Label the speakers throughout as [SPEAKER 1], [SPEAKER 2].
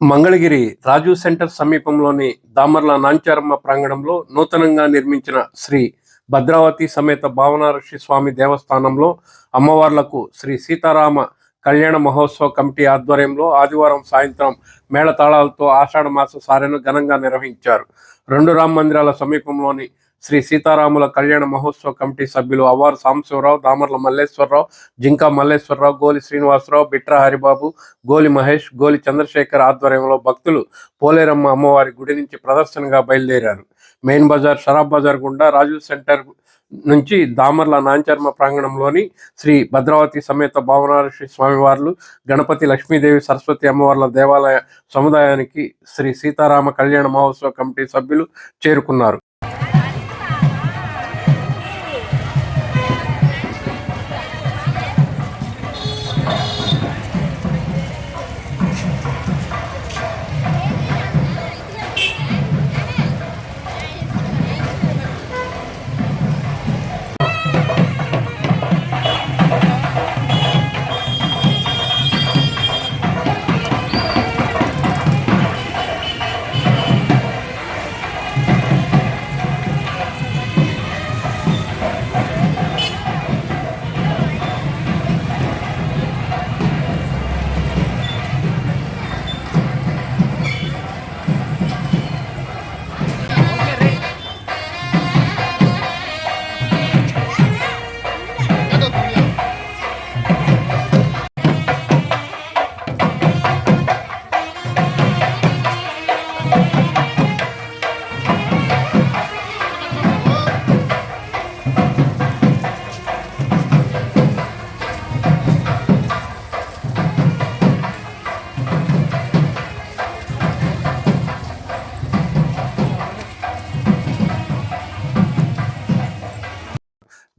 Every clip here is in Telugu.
[SPEAKER 1] మంగళగిరి రాజు సెంటర్ సమీపంలోని దామర్ల నాంచారమ్మ ప్రాంగణంలో నూతనంగా నిర్మించిన శ్రీ భద్రావతి సమేత భావనారక్షి స్వామి దేవస్థానంలో అమ్మవార్లకు శ్రీ సీతారామ కళ్యాణ మహోత్సవ కమిటీ ఆధ్వర్యంలో ఆదివారం సాయంత్రం మేళతాళాలతో ఆషాఢ మాస సారెను ఘనంగా నిర్వహించారు. రెండు రామ మందిరాల సమీపంలోని శ్రీ సీతారాముల కళ్యాణ మహోత్సవ కమిటీ సభ్యులు అవ్వారు సాంబశివరావు దామర్ల మల్లేశ్వరరావు జింకా మల్లేశ్వరరావు గోలి శ్రీనివాసరావు బిట్రా హరిబాబు గోలి మహేష్ గోలి చంద్రశేఖర్ ఆధ్వర్యంలో భక్తులు పోలేరమ్మ అమ్మవారి గుడి నుంచి ప్రదర్శనగా బయలుదేరారు. మెయిన్ బజార్ షరాబ్ బజార్ గుండా రాజు సెంటర్ నుంచి దామర్ల నాంచర్మ ప్రాంగణంలోని శ్రీ భద్రావతి సమేత భావనారశ్రీ స్వామివార్లు గణపతి లక్ష్మీదేవి సరస్వతి అమ్మవార్ల దేవాలయ సముదాయానికి శ్రీ సీతారామ కళ్యాణ మహోత్సవ కమిటీ సభ్యులు చేరుకున్నారు.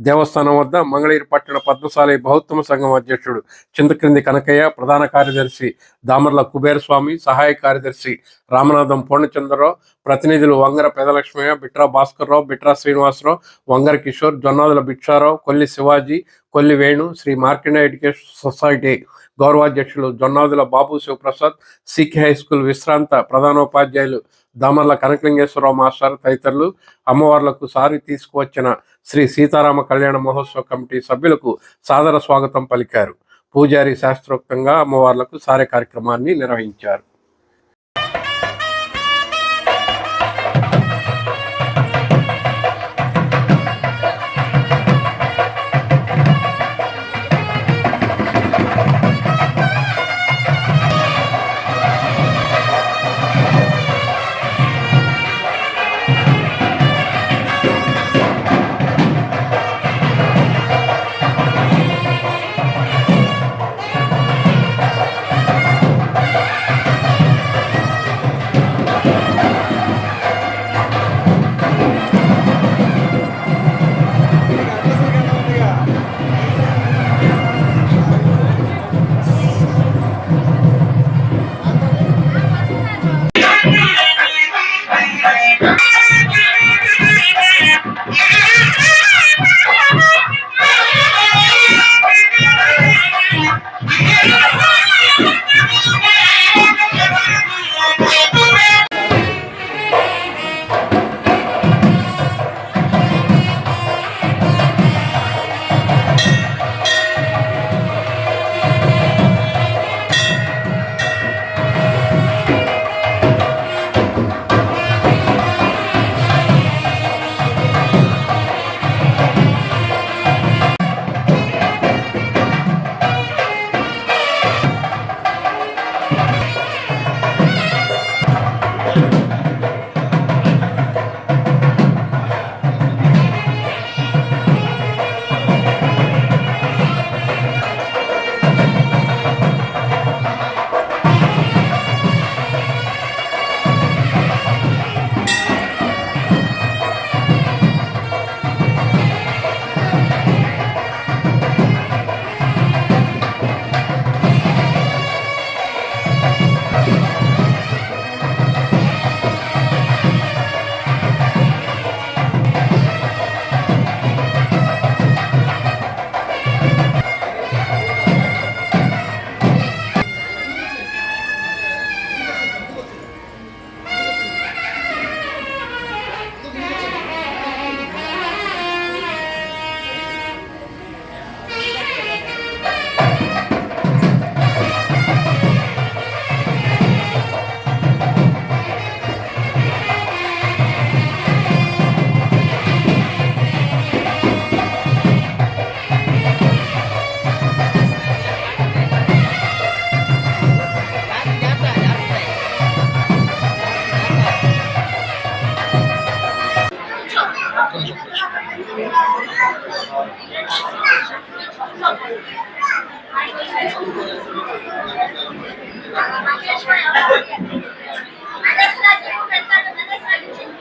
[SPEAKER 1] దేవస్థానం వద్ద మంగళగిరి పట్టణ పద్మశాలి బహుత్తమ సంఘం అధ్యక్షుడు చింతక్రింది కనకయ్య ప్రధాన కార్యదర్శి దామర్ల కుబేరస్వామి సహాయ కార్యదర్శి రామనాథం పూర్ణచంద్రరావు ప్రతినిధులు Vangara Pedalakshmayya Bitra Bhaskarrao Bitra Srinivasarao Vangara Kishore Jonnadula Bhiksharao Kolli Shivaji Kolli Venu Sri Markanda education society గౌరవాధ్యక్షులు Jonnadula Babu Sivaprasad CK high school విశ్రాంత ప్రధానోపాధ్యాయులు దామర్ల కనకలింగేశ్వరరావు మాస్టర్ తదితరులు అమ్మవార్లకు సారి తీసుకువచ్చిన శ్రీ సీతారామ కళ్యాణ మహోత్సవ కమిటీ సభ్యులకు సాదర స్వాగతం పలికారు. పూజారి శాస్త్రోక్తంగా అమ్మవార్లకు సారే కార్యక్రమాన్ని నిర్వహించారు.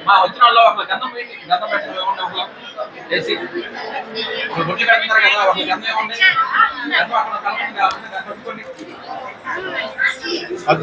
[SPEAKER 2] మా వచ్చిన వాళ్ళు ఒక గంధం గంధం పెట్టండి చేసి
[SPEAKER 3] ఒక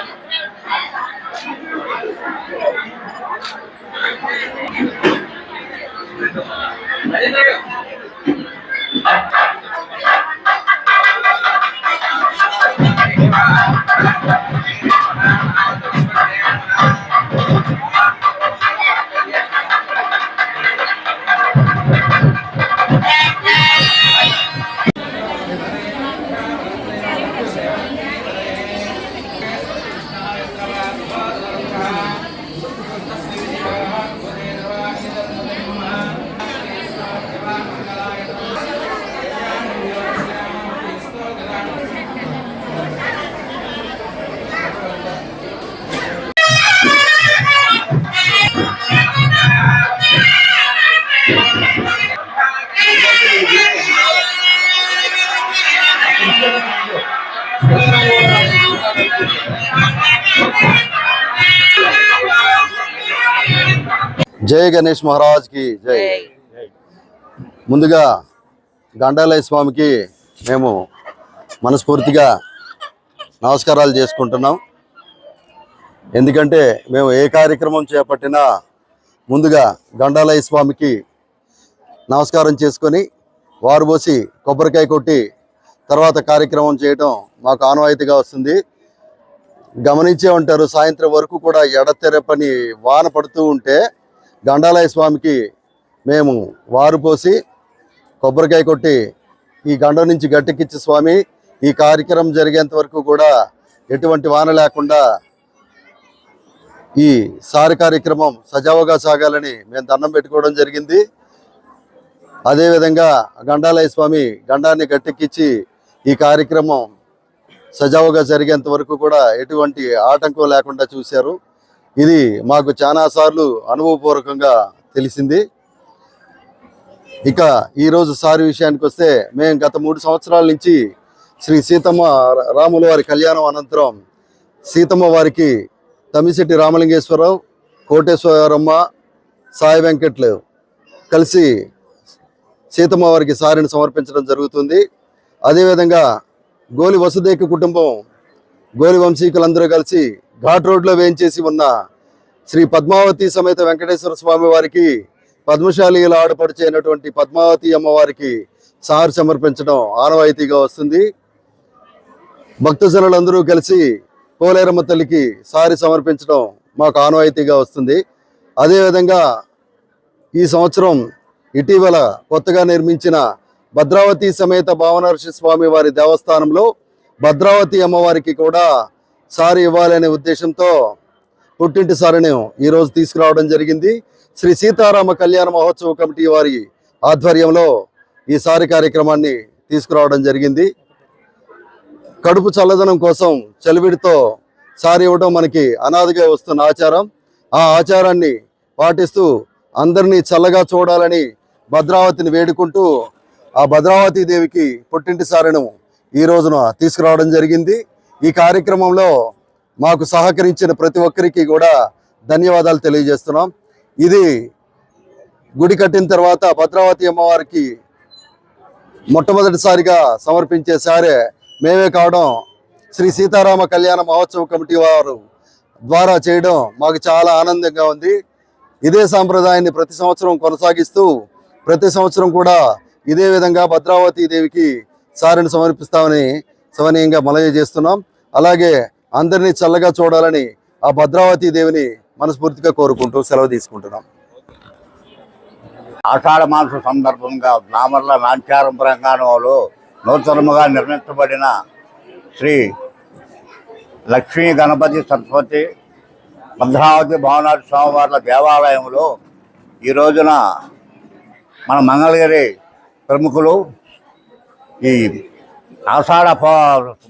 [SPEAKER 3] 大
[SPEAKER 2] 丈夫?
[SPEAKER 3] జై గణేష్ మహారాజ్కి జై. ముందుగా గండాలయ స్వామికి మేము మనస్ఫూర్తిగా నమస్కారాలు చేసుకుంటున్నాం. ఎందుకంటే మేము ఏ కార్యక్రమం చేపట్టినా ముందుగా గండాలయ స్వామికి నమస్కారం చేసుకొని వారు పోసి కొబ్బరికాయ కొట్టి తర్వాత కార్యక్రమం చేయటం మాకు ఆనవాయితీగా వస్తుంది. గమనించే ఉంటారు సాయంత్రం వరకు కూడా ఎడతెరపని వాన పడుతూ ఉంటే గండాలయ స్వామికి మేము వారు పోసి కొబ్బరికాయ కొట్టి ఈ గండం నుంచి గట్టెక్కించి స్వామి ఈ కార్యక్రమం జరిగేంత వరకు కూడా ఎటువంటి వాన లేకుండా ఈ సారి కార్యక్రమం సజావుగా సాగాలని మేము దండం పెట్టుకోవడం జరిగింది. అదేవిధంగా గండాలయ స్వామి గండాన్ని గట్టెక్కించి ఈ కార్యక్రమం సజావుగా జరిగేంత వరకు కూడా ఎటువంటి ఆటంకం లేకుండా చూశారు. ఇది మాకు చాలా సార్లు అనుభవపూర్వకంగా తెలిసింది. ఇక ఈరోజు సారి విషయానికి వస్తే మేము గత మూడు సంవత్సరాల నుంచి శ్రీ సీతమ్మ రాముల వారి కళ్యాణం అనంతరం సీతమ్మ వారికి తమ్మిశెట్టి రామలింగేశ్వరరావు కోటేశ్వరమ్మ సాయి వెంకట్లు కలిసి సీతమ్మ వారికి సారిని సమర్పించడం జరుగుతుంది. అదేవిధంగా గోలి వసుదేక కుటుంబం గోలి వంశీకులందరూ కలిసి ఘాట్ రోడ్లో వేయించేసి ఉన్న శ్రీ పద్మావతి సమేత వెంకటేశ్వర స్వామి వారికి పద్మశాలిలో ఆడపడిచేనటువంటి పద్మావతి అమ్మవారికి సారు సమర్పించడం ఆనవాయితీగా వస్తుంది. భక్తజనులందరూ కలిసి పోలేరమ్మ తల్లికి సారి సమర్పించడం మాకు ఆనవాయితీగా వస్తుంది. అదేవిధంగా ఈ సంవత్సరం ఇటీవల కొత్తగా నిర్మించిన భద్రావతి సమేత భావనర్షి స్వామి వారి దేవస్థానంలో భద్రావతి అమ్మవారికి కూడా సారి ఇవ్వాలనే ఉద్దేశంతో పుట్టింటి సారిని ఈరోజు తీసుకురావడం జరిగింది. శ్రీ సీతారామ కళ్యాణ మహోత్సవ కమిటీ వారి ఆధ్వర్యంలో ఈ సారి కార్యక్రమాన్ని తీసుకురావడం జరిగింది. కడుపు చల్లదనం కోసం చలివిడితో సారి ఇవ్వడం మనకి అనాదిగా వస్తున్న ఆచారం. ఆ ఆచారాన్ని పాటిస్తూ అందరినీ చల్లగా చూడాలని భద్రావతిని వేడుకుంటూ ఆ భద్రావతి దేవికి పుట్టింటి సారెను ఈ రోజున తీసుకురావడం జరిగింది. ఈ కార్యక్రమంలో మాకు సహకరించిన ప్రతి ఒక్కరికి కూడా ధన్యవాదాలు తెలియజేస్తున్నాం. ఇది గుడి కట్టిన తర్వాత భద్రావతి అమ్మవారికి మొట్టమొదటిసారిగా సమర్పించే సారే మేమే కావడం శ్రీ సీతారామ కళ్యాణ మహోత్సవ కమిటీ వారు ద్వారా చేయడం మాకు చాలా ఆనందంగా ఉంది. ఇదే సాంప్రదాయాన్ని ప్రతి సంవత్సరం కొనసాగిస్తూ ప్రతి సంవత్సరం కూడా ఇదే విధంగా భద్రావతి దేవికి సారిని సమర్పిస్తామని సమనీయంగా మనవి చేస్తున్నాం. అలాగే అందరినీ చల్లగా చూడాలని ఆ భద్రావతి దేవిని మనస్ఫూర్తిగా కోరుకుంటూ సెలవు తీసుకుంటున్నాం.
[SPEAKER 4] ఆషాఢ మాస సందర్భంగా నామర్ల నాంచారం ప్రాంగణంలో నూతనముగా నిర్మించబడిన శ్రీ లక్ష్మీ గణపతి సరస్వతి భద్రావతి భవనాథ స్వామివార్ల దేవాలయంలో ఈ రోజున మన మంగళగిరి ప్రముఖులు ఈ ఆషాఢ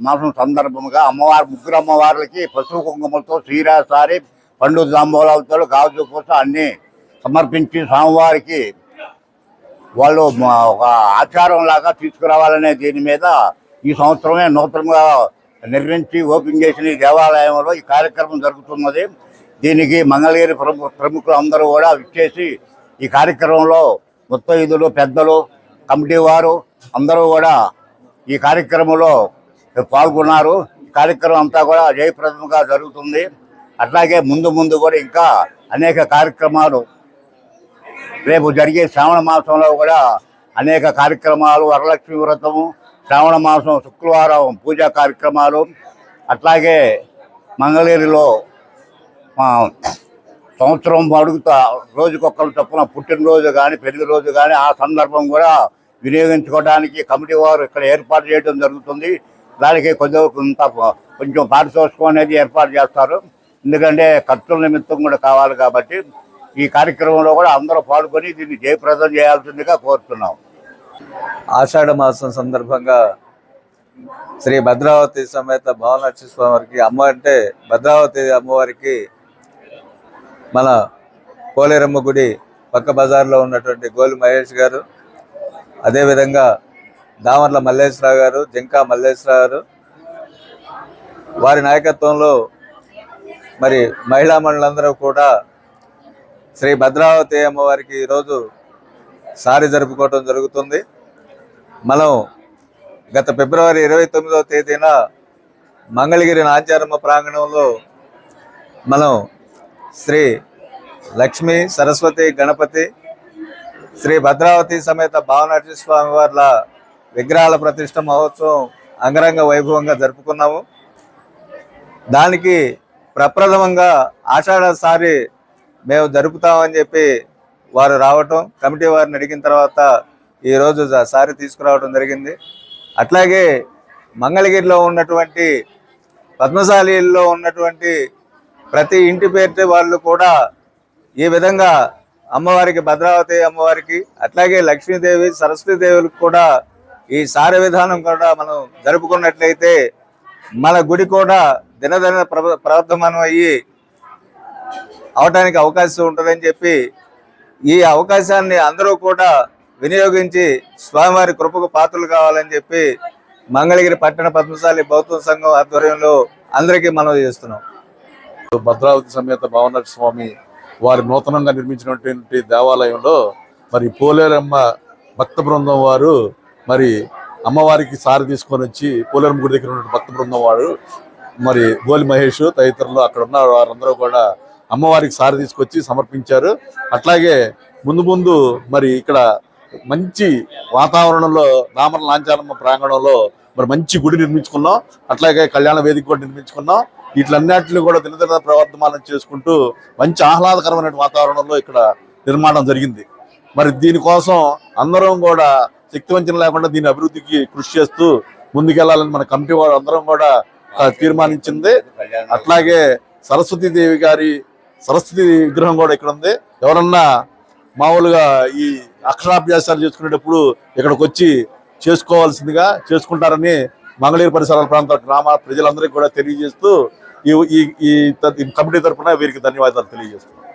[SPEAKER 4] మాసం సందర్భంగా అమ్మవారు ముగ్గురు అమ్మవార్లకి పసుపు కుంకుమలతో శ్రీరాసారి పండు దాంబోలతో గాజు పూస అన్నీ సమర్పించి స్వామివారికి వాళ్ళు ఒక ఆచారం లాగా తీసుకురావాలనే దీని మీద ఈ సంవత్సరమే నూతనంగా నిర్మించి ఓపెన్ చేసిన ఈ దేవాలయంలో ఈ కార్యక్రమం జరుగుతున్నది. దీనికి మంగళగిరి ప్రముఖ ప్రముఖులు అందరూ కూడా విచ్చేసి ఈ కార్యక్రమంలో ముత్తైదులు పెద్దలు కమిటీ వారు అందరూ కూడా ఈ కార్యక్రమంలో పాల్గొన్నారు. ఈ కార్యక్రమం అంతా కూడా జయప్రదంగా జరుగుతుంది. అట్లాగే ముందు ముందు కూడా ఇంకా అనేక కార్యక్రమాలు రేపు జరిగే శ్రావణ మాసంలో కూడా అనేక కార్యక్రమాలు వరలక్ష్మి వ్రతము శ్రావణ మాసం శుక్రవారం పూజా కార్యక్రమాలు అట్లాగే మంగళగిరిలో సంవత్సరం అడుగుతా రోజుకొకరు చొప్పున పుట్టినరోజు కానీ పెళ్ళి రోజు కానీ ఆ సందర్భం కూడా వినియోగించుకోవడానికి కమిటీ వారు ఇక్కడ ఏర్పాటు చేయడం జరుగుతుంది. దానికి కొద్దిగా కొంత కొంచెం పారితోషికం అనేది ఏర్పాటు చేస్తారు. ఎందుకంటే ఖర్చుల నిమిత్తం కూడా కావాలి కాబట్టి ఈ కార్యక్రమంలో కూడా అందరూ పాల్గొని దీన్ని జయప్రదం చేయాల్సిందిగా కోరుతున్నాం.
[SPEAKER 5] ఆషాఢ మాసం సందర్భంగా శ్రీ భద్రావతి సమేత భవనలక్ష్మి స్వామివారికి అమ్మ అంటే భద్రావతి అమ్మవారికి మన పోలేరమ్మ గుడి పక్క బజార్లో ఉన్నటువంటి గోలి మహేష్ గారు అదేవిధంగా దామర్ల మల్లేశ్వరరావు గారు జింకా మల్లేశ్వరరావు గారు వారి నాయకత్వంలో మరి మహిళా మండలందరూ కూడా శ్రీ భద్రావతి అమ్మవారికి ఈరోజు సారి జరుపుకోవటం జరుగుతుంది. మనం గత ఫిబ్రవరి ఇరవై తొమ్మిదవ తేదీన మంగళగిరి నాచారమ్మ ప్రాంగణంలో మనం శ్రీ లక్ష్మి సరస్వతి గణపతి శ్రీ భద్రావతి సమేత భావనాట్య స్వామి వార్ల విగ్రహాల ప్రతిష్ట మహోత్సవం అంగరంగ వైభవంగా జరుపుకున్నాము. దానికి ప్రప్రథమంగా ఆషాఢసారి మేము జరుపుతామని చెప్పి వారు రావటం కమిటీ వారిని అడిగిన తర్వాత ఈరోజు సారి తీసుకురావడం జరిగింది. అట్లాగే మంగళగిరిలో ఉన్నటువంటి పద్మశాలిలో ఉన్నటువంటి ప్రతి ఇంటి పేరు వాళ్ళు కూడా ఈ విధంగా అమ్మవారికి భద్రావతి అమ్మవారికి అట్లాగే లక్ష్మీదేవి సరస్వతీదేవులకు కూడా ఈ సార విధానం కూడా మనం జరుపుకున్నట్లయితే మన గుడి కూడా దినదిన ప్ర ప్రవర్ధమానం అయ్యి అవటానికి అవకాశం ఉంటుందని చెప్పి ఈ అవకాశాన్ని అందరూ కూడా వినియోగించి స్వామివారి కృపకు పాత్రలు కావాలని చెప్పి మంగళగిరి పట్టణ పద్మశాలి బౌద్ధ సంఘం ఆధ్వర్యంలో అందరికీ మనం చేస్తున్నాం.
[SPEAKER 6] భద్రావతి సమేత భవనస్వామి స్వామి వారి నూతనంగా నిర్మించినటువంటి దేవాలయంలో మరి పోలేరమ్మ భక్త బృందం వారు మరి అమ్మవారికి సారి తీసుకొని వచ్చి పోలేరమ్మ గుడి దగ్గర ఉన్న భక్త బృందం వారు మరి గోలి మహేష్ తదితరులు అక్కడ ఉన్న వారందరూ కూడా అమ్మవారికి సారి తీసుకొచ్చి సమర్పించారు. అట్లాగే ముందు ముందు మరి ఇక్కడ మంచి వాతావరణంలో నామర లాంఛనమ్మ ప్రాంగణంలో మరి మంచి గుడి నిర్మించుకున్నాం. అట్లాగే కళ్యాణ వేదిక కూడా నిర్మించుకున్నాం. వీటిలన్నిటిని కూడా దినదిన ప్రవర్ధమానం చేసుకుంటూ మంచి ఆహ్లాదకరమైన వాతావరణంలో ఇక్కడ నిర్మాణం జరిగింది. మరి దీనికోసం అందరం కూడా శక్తివంచన లేకుండా దీని అభివృద్ధికి కృషి చేస్తూ ముందుకెళ్ళాలని మన కమిటీ వారు అందరం కూడా తీర్మానించింది. అట్లాగే సరస్వతీదేవి గారి సరస్వతి విగ్రహం కూడా ఇక్కడ ఉంది. ఎవరన్నా మామూలుగా ఈ అక్షరాభ్యాసాలు చేసుకునేటప్పుడు ఇక్కడికి వచ్చి చేసుకోవాల్సిందిగా చేసుకుంటారని మంగళగిరి పరిసరాల ప్రాంత గ్రామ ప్రజలందరికీ కూడా తెలియజేస్తూ ఈ ఈ కమిటీ తరఫున వీరికి ధన్యవాదాలు తెలియజేస్తున్నాను